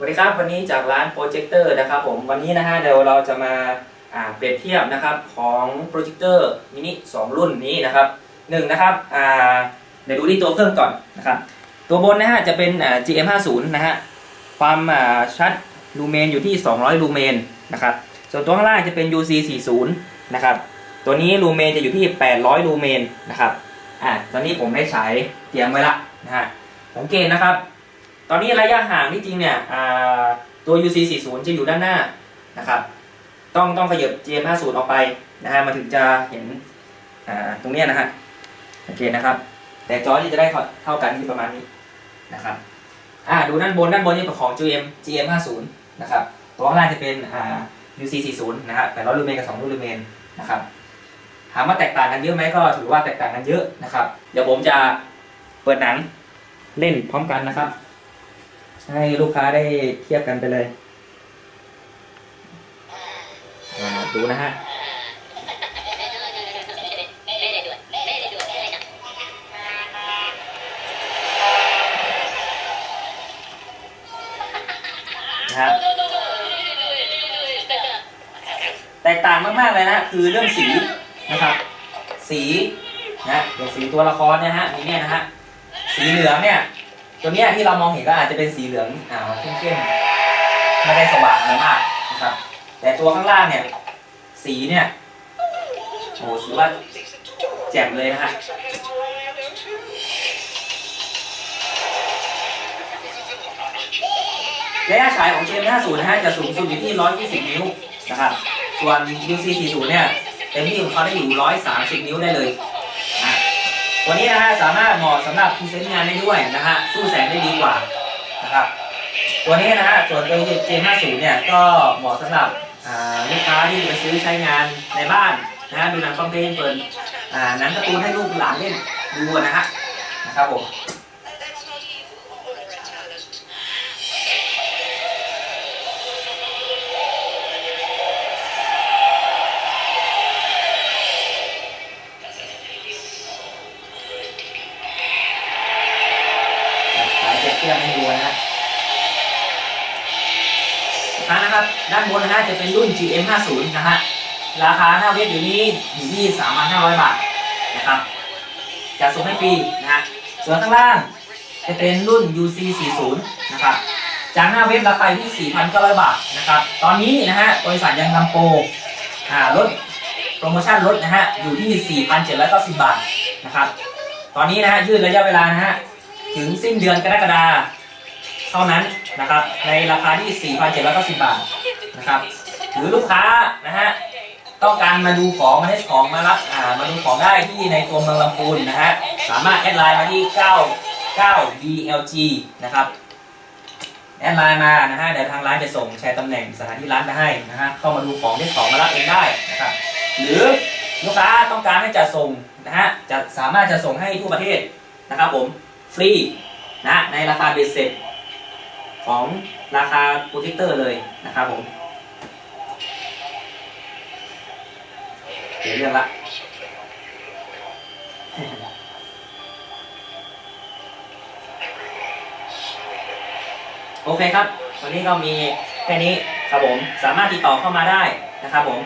สวัสดีครับวันนี้จากร้านโปรเจคเตอร์นะครับผมวันนี้นะฮะเดี๋ยวเราจะมาเปรียบเทียบนะครับของโปรเจคเตอร์มินิ2รุ่นนี้นะครับหนึ่งนะครับเดี๋ยวดูที่ตัวเครื่องก่อนนะครับตัวบนนะฮะจะเป็นอ่า GM50 นะฮะความชัดลูเมนอยู่ที่ 200 ลูเมนนะครับส่วนตัวข้างล่างจะเป็น UC40 นะครับตัวนี้ลูเมนจะอยู่ที่ 800 ลูเมนนะครับอ่าตอนนี้ผมได้ฉายเตรียมไว้ละนะฮะสังเกตนะครับ ตอนนี้ระยะห่างที่จริงเนี่ยตัว UC40 จะอยู่ด้านหน้านะครับต้องต้องขยับ GM50 ออกไปนะฮะมันถึงจะเห็นตรงนี้นะฮะโอเคนะครับ แต่จอที่จะได้เท่ากันที่ประมาณนี้นะครับอ่าดูด้านบนด้านบนนี่เป็นของ GM GM50 นะครับตัวข้างล่างจะเป็นอ่า UC40 นะครับ800ลูเมนกับ2ลูเมนนะครับถามว่าแตกต่างกันเยอะไหมก็ถือว่าแตกต่างกันเยอะนะครับ เดี๋ยวผมจะเปิดหนังเล่นพร้อมกันนะครับ ให้ลูกค้าได้เทียบกันไปเลยดูนะฮะนะครับแตกต่างมากๆเลยนะคือเรื่องสีนะครับ สีนะอย่างสีตัวละครเนี่ยฮะนี่เนี่ยนะฮะสีเหลืองเนี่ย ตัวเนี้ยที่เรามองเห็นก็อาจจะเป็นสีเหลืองอ่าเข้มๆไม่ได้สว่างมากนะครับ แต่ตัวข้างล่างเนี่ย สีเนี่ยโอ้โหถือว่าแจ่มเลยนะฮะระยะฉายของ GM50 นะฮะจะสูงสุดอยู่ที่ 120 นิ้วนะครับ ส่วน UC40 เนี่ยเต็มที่ของเขาได้อยู่ 130 นิ้วได้เลย วนี้นะฮะสามารถเหมาะสำหรับพรีเซนต์งานได้ด้วยนะฮะสู้แสงได้ดีกว่านะครับตัวนี้นะฮะส่วนตัว G50 เนี่ยก็เหมาะสำหรับอ่าลูกค้าที่ไปซื้อใช้งานในบ้านนะฮะดูหนังฟังเพลงเปิดอ่าหนังการ์ตูนให้ลูกหลานเล่นดูนะฮะนะครับผม เทียบให้ดูนะฮะครั้งนะครับ ด้านบนนะฮะจะเป็นรุ่น GM50 นะฮะ ราคาหน้าเว็บอยู่นี้อยู่ที่ 3,500 บาทนะครับจะส่งให้ฟรีนะฮะ ส่วนข้างล่างจะเป็นรุ่น UC40 นะครับ จากหน้าเว็บราคาที่ 4,900 บาทนะครับ ตอนนี้นะฮะบริษัทยังทำโปรอ่าลดโปรโมชั่นลดนะฮะอยู่ที่ 4,790 บาทนะครับ ตอนนี้นะฮะยืดระยะเวลานะฮะ สิ้นเดือนกรกฎาเท่านั้นนะครับ ในราคาที่ 4,790 บาทนะครับ หรือลูกค้านะฮะต้องการมาดูของมาเทสของมารับอ่ามาดูของได้ที่ในตัวเมืองลำพูนนะฮะสามารถแอดไลน์มาที่ 9 9 BLG นะครับแอดไลน์มานะฮะเดี๋ยวทางร้านจะส่งแชร์ตำแหน่งสถานที่ร้านไปให้นะฮะเข้ามาดูของเทสของมารับเองได้นะครับหรือลูกค้าต้องการให้จัดส่งนะฮะจะสามารถจะส่งให้ทั่วประเทศนะครับผมฟรี นะในราคาเบสเซ็ตของราคาโปรเจคเตอร์เลยนะครับผมเดี๋ยวเรื่องละโอเคครับ วันนี้ก็มีแค่นี้ครับผม สามารถติดต่อเข้ามาได้นะครับผม